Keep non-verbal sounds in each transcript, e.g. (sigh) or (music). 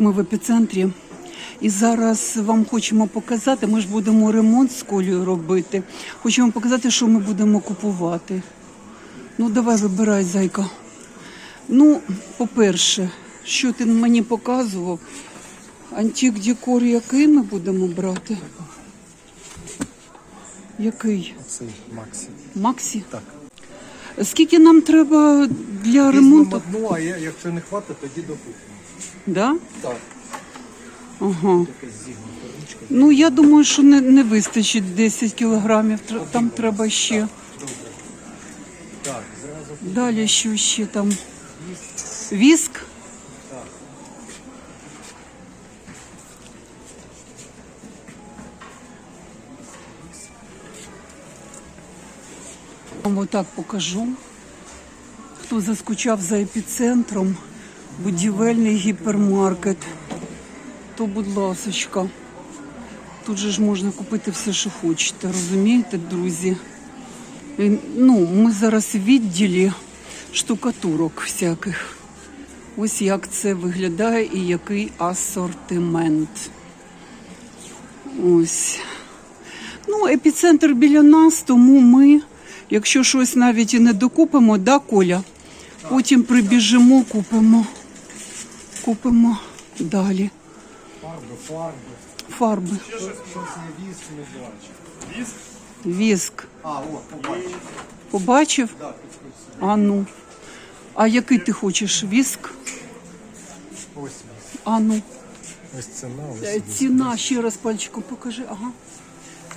Так, ми в епіцентрі. І зараз вам хочемо показати, ми ж будемо ремонт з колею робити. Хочемо показати, що ми будемо купувати. Ну, давай вибирай, зайка. Ну, по-перше, що ти мені показував? Антик декор який ми будемо брати? Який? Цей Максі. Максі? Так. Скільки нам треба для ремонту? Візьмемо одну, а я- якщо не хватить, тоді допустимо. Да? Так. Ага. Ну, я думаю, що не, не вистачить 10 кілограмів. Тр- Там треба ще. Далі що ще там? Віск? так. Вам отак покажу. Хто заскучав за епіцентром, будівельний гіпермаркет, то будь ласочка. Тут же ж можна купити все, що хочете, розумієте, друзі? І, Ну, ми зараз в відділі штукатурок всяких. Ось як це виглядає і який асортимент. Ось. Ну, епіцентр біля нас, тому ми, якщо щось навіть і не докупимо, да, Коля? Потім прибіжимо, купимо. Купимо далі. Фарби, фарби. Фарби. Щось віск, не. Віск. А, о, побачив. Побачив? А ну. А який ти хочеш? Віск? Ось віск. А ну. Ось ціна, ось. Е, віск. Ціна ще раз пальчиком покажи. Ага.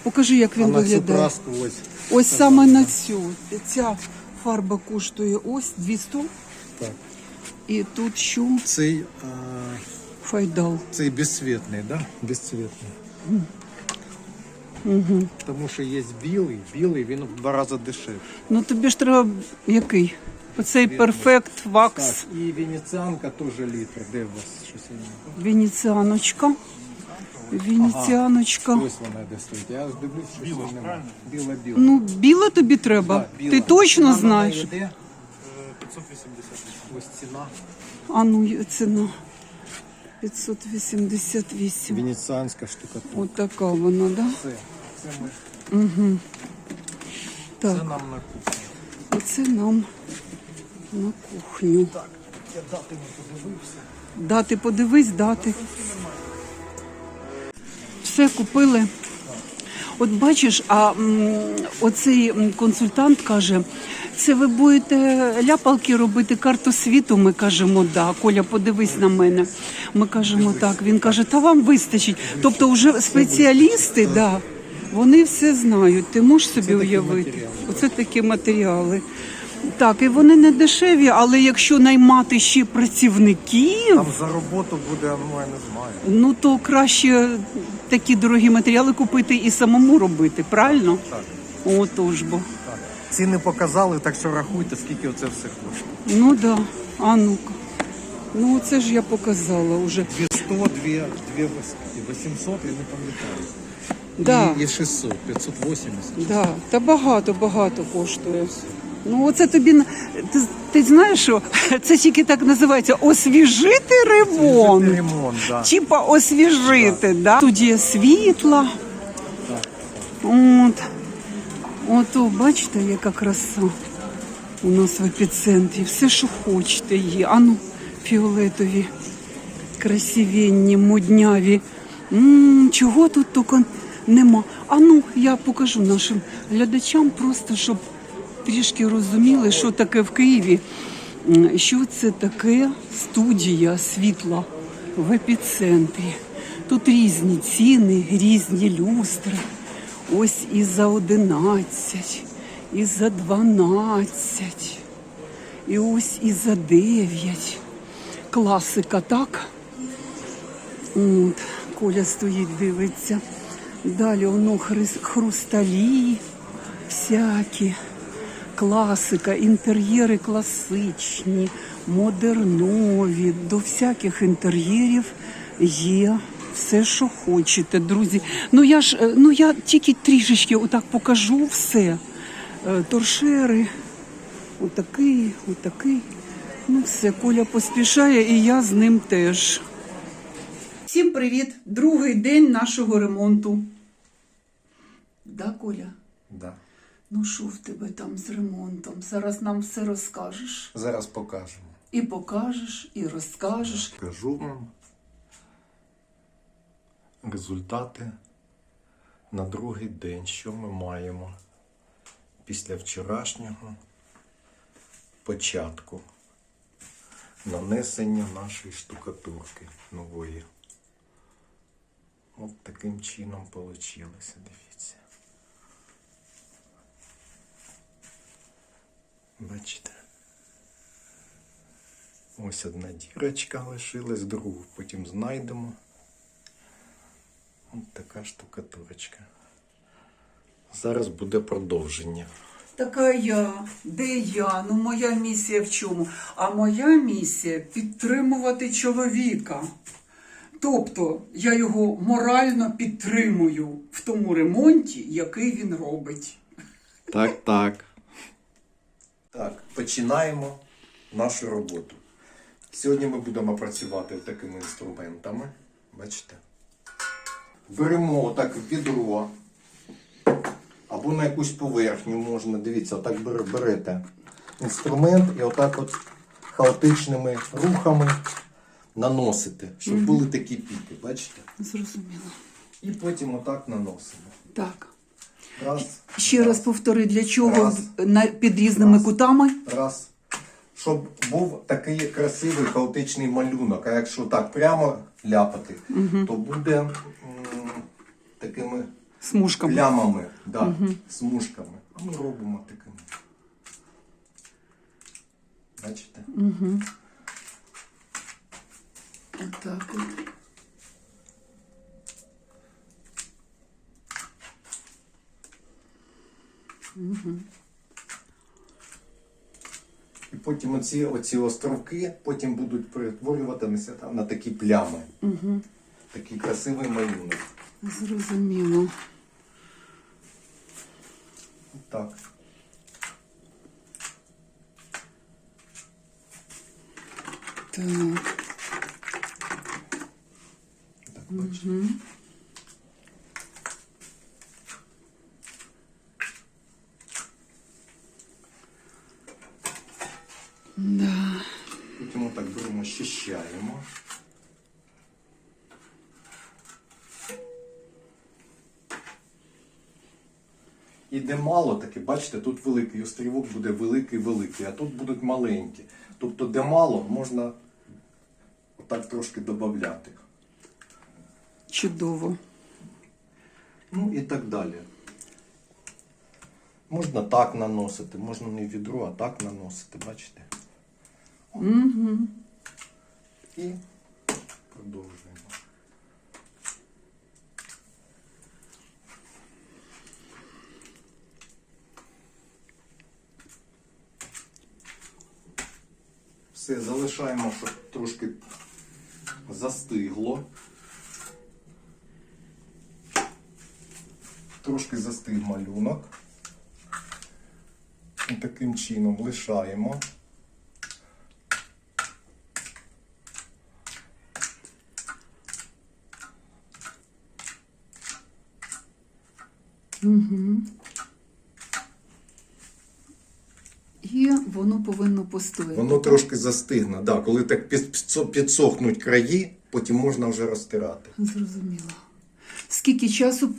Покажи, як А він на цю виглядає. краску ось. Ось саме на цю. Ця фарба коштує ось 200. Так. І тут що? Цей, а, Файдал. цей безцвітний, да? Безцвітний. Угу. Тому що є білий, білий, він в два рази дешевший. Ну тобі ж треба який? Оцей перфект вакс Так, і венеціанка теж літр. Де у вас щось є? венеціаночка. Венеціаночка. Ось вона де стоїть. Я ж дивлюсь, що біла, немає. Біла, біла. Ну, біла тобі треба. Ти точно знаєш? де? 580. Ось ціна. А ну, є ціна. 588. Венеціанська штукатурка. От така вона, да? Це, це ми. Це Так, нам на кухню. оце нам на кухню. Так, я дати не подивився. Дати, подивись, дати. Все купили. От бачиш, а м, оцей консультант каже, це ви будете ляпалки робити карту світу. Ми кажемо, да. Коля, подивись на мене. Ми кажемо так. Він каже, та вам вистачить. Тобто, вже спеціалісти, да, вони все знають. Ти можеш собі уявити? Оце такі матеріали. Так, і вони не дешеві, але якщо наймати ще працівників, Там за роботу буде, ну я не знаю. ну то краще такі дорогі матеріали купити і самому робити, правильно? Так, Отож бо. так. Ціни показали, так що рахуйте, скільки оце все коштує. Ну да. А ну-ка. Ну це ж я показала вже. 200, 2, 2 800, я не пам'ятаю. Да. І, і 600, 580. Да, та багато, багато коштує. Ну, оце тобі ти, ти знаєш, що (laughs) це тільки так називається освіжити ремонт. Ремонт, да. Типа освіжити, да? Тут є світла. От. Ото, бачите, яка краса у нас в епіцентрі. Все, що хочете, є. Ану, фіолетові, красивенні, модняві. м чого тут тільки нема. Ану, я покажу нашим глядачам, просто щоб трішки розуміли, що таке в Києві. Що це таке студія світла в епіцентрі. Тут різні ціни, різні люстри. Ось і за 11, і за 12, і ось і за 9. Класика, так? От, Коля стоїть, дивиться. Далі воно хрусталі всякі. Класика, інтер'єри класичні, модернові. До всяких інтер'єрів є все, що хочете, друзі. Ну я ж е, ну я тільки трішечки отак покажу все. Е, Торшери, отакий, отакий. Ну все, Коля поспішає, і я з ним теж. Всім привіт! Другий день нашого ремонту. Да, Коля? Да. Ну що в тебе там з ремонтом? Зараз нам все розкажеш. Зараз покажемо. І покажеш, і розкажеш. Покажу вам результати на другий день, що ми маємо після вчорашнього початку нанесення нашої штукатурки нової. От таким чином вийшло, дивіться. Бачите? Ось одна дірочка лишилась, другу потім знайдемо. Ось така штукатурочка. Зараз буде продовження. Така я, де я? Ну моя місія в чому? А моя місія підтримувати чоловіка. Тобто я його морально підтримую в тому ремонті, який він робить. Так, так. Так, починаємо нашу роботу. Сьогодні ми будемо працювати такими інструментами. Бачите? Беремо отак відро або на якусь поверхню можна, дивіться, отак берете інструмент і отак от хаотичними рухами наносите, щоб були такі піки, бачите? Зрозуміло. І потім отак наносимо. Так. Раз. Ще раз повтори, для чого Раз. на, під різними Раз. кутами? Раз. Щоб був такий красивий хаотичний малюнок. А якщо так прямо ляпати, то буде м, такими Смужками. плямами, да, смужками. А ми робимо такими. Бачите? Отак от. І потім оці, оці островки потім будуть перетворюватися там на такі плями. Угу. Такий красивий малюнок. Зрозуміло. Так. Так. Так, бачите. Да. Потім отак беремо, щищаємо. І де мало таки, бачите, тут великий острівок буде великий-великий, а тут будуть маленькі. Тобто, де мало, можна отак трошки додати. Чудово. Ну і так далі. Можна так наносити, можна не відро, а так наносити, бачите? Угу. І продовжуємо. Все, залишаємо, щоб трошки застигло. Трошки застиг малюнок. І таким чином лишаємо. І воно повинно постояти. Воно трошки застигне. Да, коли так підсохнуть краї, потім можна вже розтирати. Зрозуміло. Скільки часу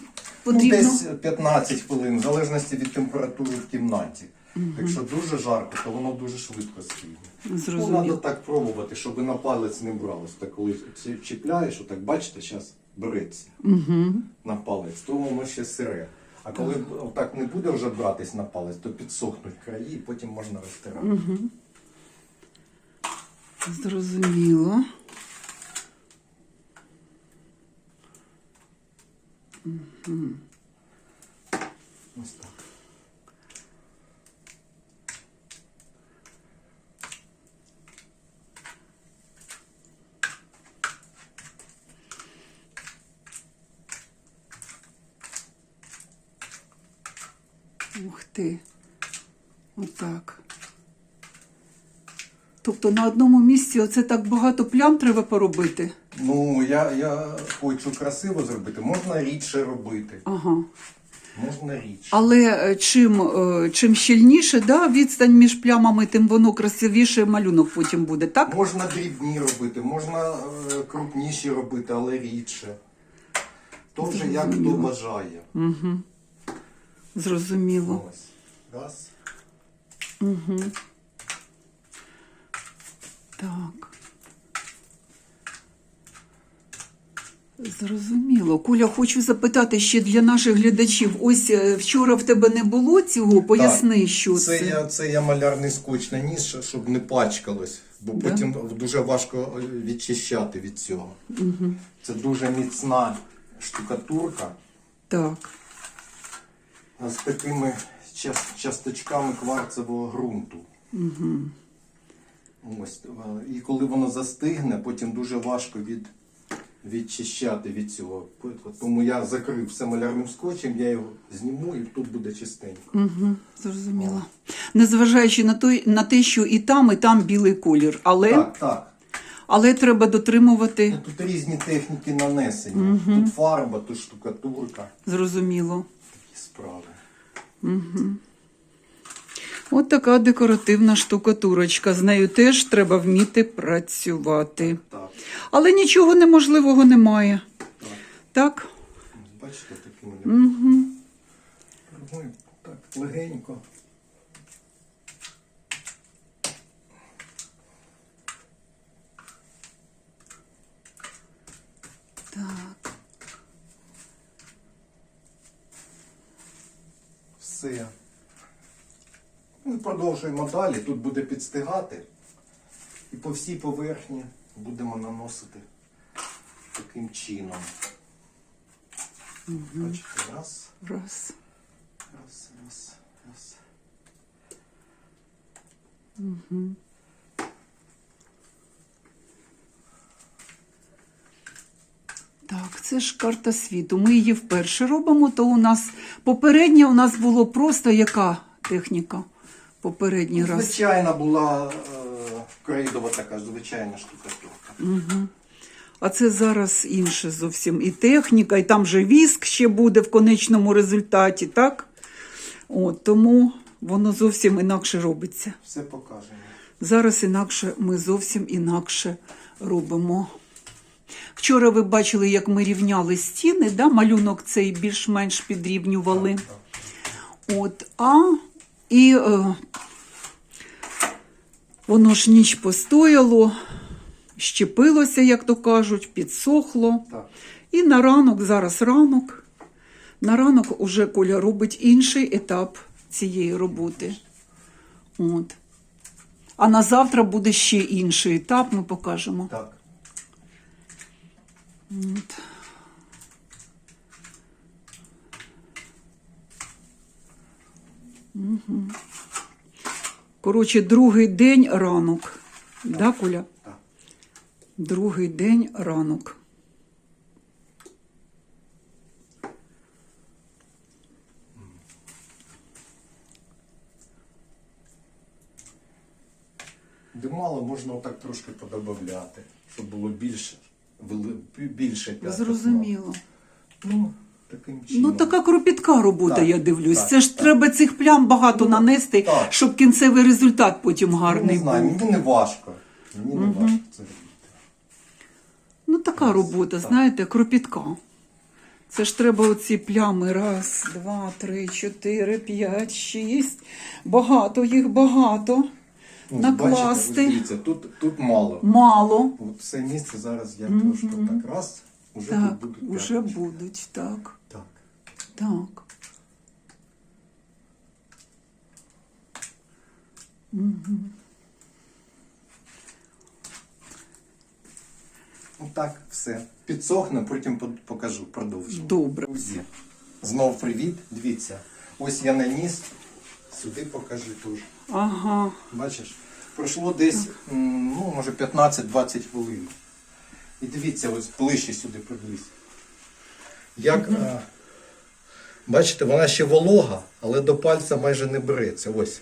Ну, десь 15 хвилин, в залежності від температури в кімнаті. Якщо дуже жарко, то воно дуже швидко стигне. Ну, треба так пробувати, щоб на палець не бралось. Так коли чіпляєш, отак бачите, зараз береться Угу. на палець, тому ми ще сире. А коли так не буде вже братись на палець, то підсохнуть краї і потім можна розтирати. Зрозуміло. Ось так. Ти. Отак. Тобто на одному місці оце так багато плям треба поробити. Ну, я, я хочу красиво зробити. Можна рідше робити. Ага. Можна рідше. Але е, чим, е, чим щільніше да, відстань між плямами, тим воно красивіше малюнок потім буде, так? Можна дрібні робити, можна е, крупніші робити, але рідше. То вже як хто бажає. Угу. Зрозуміло. Ось. Раз. Угу. Так. Зрозуміло. Куля, хочу запитати ще для наших глядачів. Ось е, вчора в тебе не було цього. Поясни, що це. Це я, це я малярний скотч наніс, щоб не пачкалось, бо Да? потім дуже важко е, відчищати від цього. Це дуже міцна штукатурка Так. З такими час- часточками кварцевого ґрунту. Ось, е, і коли воно застигне, потім дуже важко від, відчищати від цього. Тому я закрив все малярним скотчем, я його зніму і тут буде чистенько. Угу. Зрозуміло. Незважаючи на, той, на те, що і там, і там білий колір. Але, Так, так. але треба дотримувати. Тут різні техніки нанесення. Тут фарба, тут штукатурка. Зрозуміло. Такі справи. От така декоративна штукатурочка. З нею теж треба вміти працювати. Так, Але нічого неможливого немає. так. Так? Бачите, такими Угу. Ой, так легенько. Так. Все. Ми продовжуємо далі. Тут буде підстигати. І по всій поверхні будемо наносити таким чином. Бачите, раз, Раз. раз, раз, раз. Так, це ж карта світу. Ми її вперше робимо, то у нас попередня у нас було просто яка техніка? Попередній раз. Звичайна була е, крейдова така звичайна штукатурка. А це зараз інше зовсім і техніка, і там же віск ще буде в конечному результаті, так? От, тому воно зовсім інакше робиться. Все покажемо. Зараз інакше ми зовсім інакше робимо. Вчора ви бачили, як ми рівняли стіни, да? малюнок цей більш-менш підрівнювали. От, а і е, воно ж ніч постояло, щепилося, як то кажуть, підсохло. Так. І на ранок, зараз ранок, на ранок уже Коля робить інший етап цієї роботи. От. А на завтра буде ще інший етап, ми покажемо. Так. От. Мгм. Коротше, другий день ранок. Да, Коля? Так. Другий день ранок. Де мало можна отак трошки подобавляти, щоб було більше, більше п'ятна. Зрозуміло. Ну, таким чином. Ну, така кропітка робота, Так, я дивлюсь. так, Це ж так. треба цих плям багато Ну, нанести, так. щоб кінцевий результат потім Ну, гарний не знаю, був. мені не важко. Мені не важко це робити. Ну, така робота, Так. знаєте, кропітка. Це ж треба оці плями. Раз, два, три, чотири, п'ять, шість. Багато їх багато. Ну, Накласти. Бачите, тут, тут мало. Мало. От це місце зараз я трошки так раз, уже Так, тут будуть уже п'ятнички. будуть, так. Так. Так. Отак, все. Підсохне, потім покажу, продовжу. Добре. Друзі, знов привіт. Дивіться. Ось я наніс. Сюди покажи теж. Ага. Бачиш? Пройшло десь, ну, може, 15-20 хвилин. І дивіться, ось ближче сюди приблизь. Як, а, бачите, вона ще волога, але до пальця майже не береться. Ось.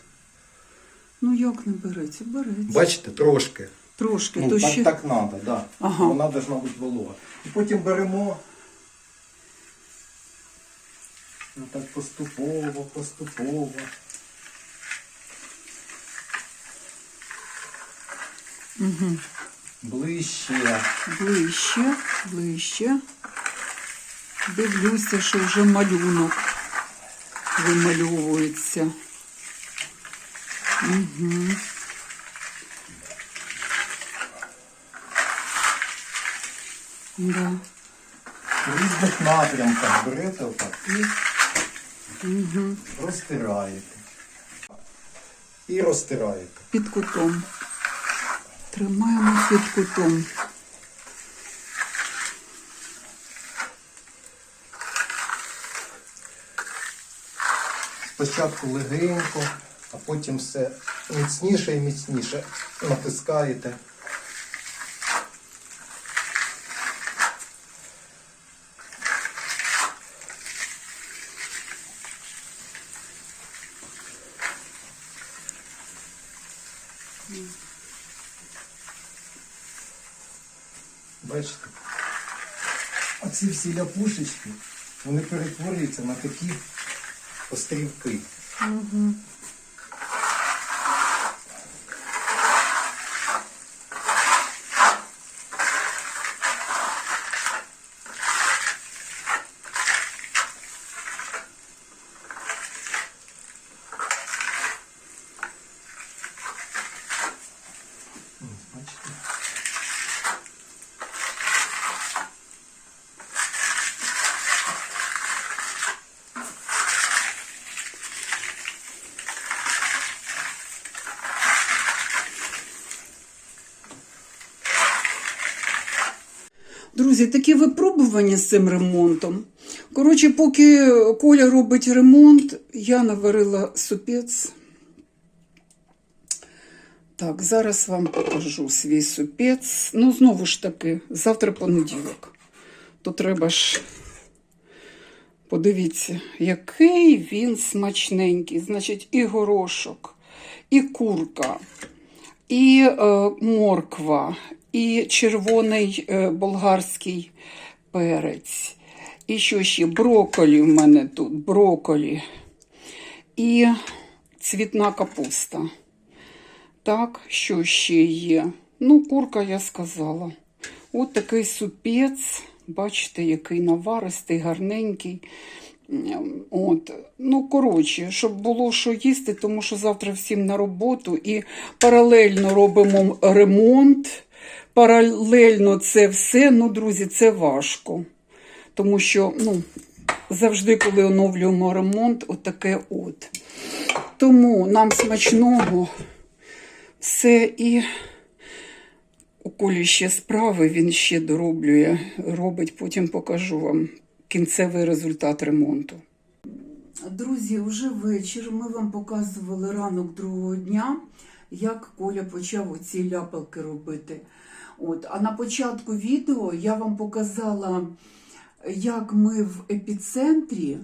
Ну як не береться? Береться. Бачите, трошки. Трошки, Ну, то так, ще. так треба, да. Ага. Вона должна бути волога. І потім беремо. Ну, так поступово, поступово. Угу. Ближче. Ближче, ближче. Дивлюся, що вже малюнок вимальовується. Угу. Да. В різних напрямках берете отак і Угу. розтираєте. І розтираєте. Під кутом. Тримаємо під кутом. Спочатку легенько, а потім все міцніше і міцніше натискаєте. Бачите? Оці всі ляпушечки, вони перетворюються на такі острівки. Угу. Ось, Бачите? Друзі, такі випробування з цим ремонтом. Коротше, поки Коля робить ремонт, я наварила супець. Так, зараз вам покажу свій супець. Ну, знову ж таки, завтра понеділок. То треба ж. Подивіться, який він смачненький. Значить, і горошок, і курка, і е, морква, і червоний е, болгарський перець. І що ще? Броколі в мене тут, броколі. І цвітна капуста. Так, що ще є? Ну, курка я сказала. От такий супець. Бачите, який наваристий, гарненький. От. Ну, коротше, щоб було що їсти, тому що завтра всім на роботу і паралельно робимо ремонт. Паралельно це все, ну, друзі, це важко. Тому що ну, завжди, коли оновлюємо ремонт, отаке от. Тому нам смачного все і у Колі ще справи, він ще дороблює, робить, потім покажу вам кінцевий результат ремонту. Друзі, вже вечір. Ми вам показували ранок другого дня, як Коля почав оці ляпалки робити. От. А на початку відео я вам показала, як ми в епіцентрі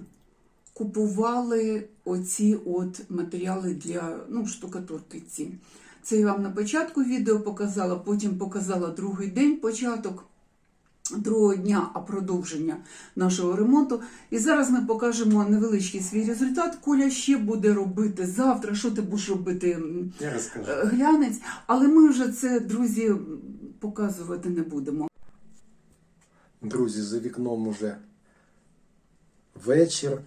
купували оці от матеріали для ну, штукатурки ці. Це я вам на початку відео показала, потім показала другий день, початок другого дня, а продовження нашого ремонту. І зараз ми покажемо невеличкий свій результат. Коля ще буде робити завтра. Що ти будеш робити? Я розкажу. е, Глянець. Але ми вже це, друзі, показувати не будемо. Друзі, за вікном уже вечір,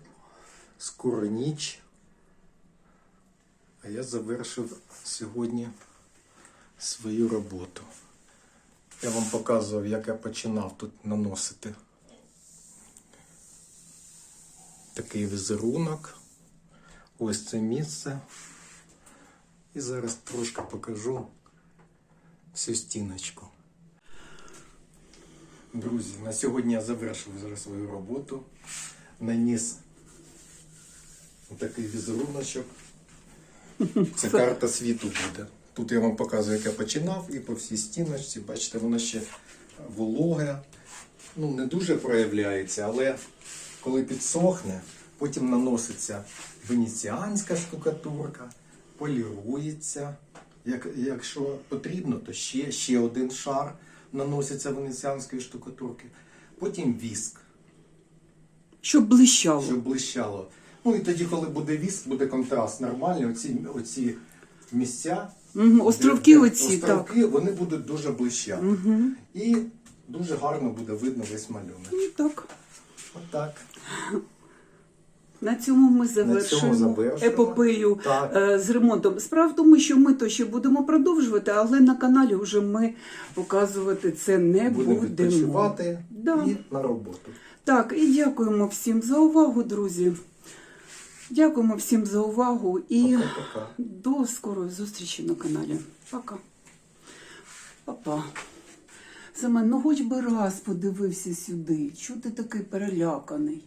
скоро ніч. А я завершив сьогодні свою роботу. Я вам показував, як я починав тут наносити такий візерунок. Ось це місце. І зараз трошки покажу всю стіночку. Друзі, на сьогодні я завершив зараз свою роботу. Наніс такий візеруночок. Це карта світу буде. Тут я вам показую, як я починав, і по всій стіночці, бачите, воно ще вологе. Ну, не дуже проявляється, але коли підсохне, потім наноситься венеціанська штукатурка, полірується Як, якщо потрібно, то ще, ще один шар наноситься венеціанської штукатурки. Потім віск, Щоб блищало. щоб блищало. Ну і тоді, коли буде віск, буде контраст нормальний. Оці, оці місця, Мгм, Островки де- оці, так. вони будуть дуже блищати. І дуже гарно буде видно весь малюнок. Ну, так. Отак. На цьому ми завершуємо завершуємо. епопею Так. е, з ремонтом. Справа в тому, що ми то ще будемо продовжувати, але на каналі вже ми показувати це не Будемо будемо. відпочивати Да. і на роботу. Так, і дякуємо всім за увагу, друзі. Дякуємо всім за увагу і Пока-пока. до скорої зустрічі на каналі. Пока. Папа. Семен, ну хоч би раз подивився сюди. Чого ти такий переляканий?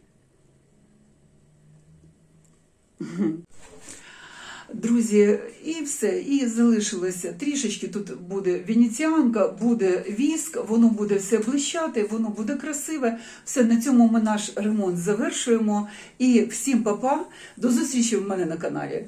Друзі, і все. І залишилося трішечки. Тут буде венеціанка, буде віск, воно буде все блищати, воно буде красиве. Все, на цьому ми наш ремонт завершуємо. І всім па-па, До зустрічі в мене на каналі.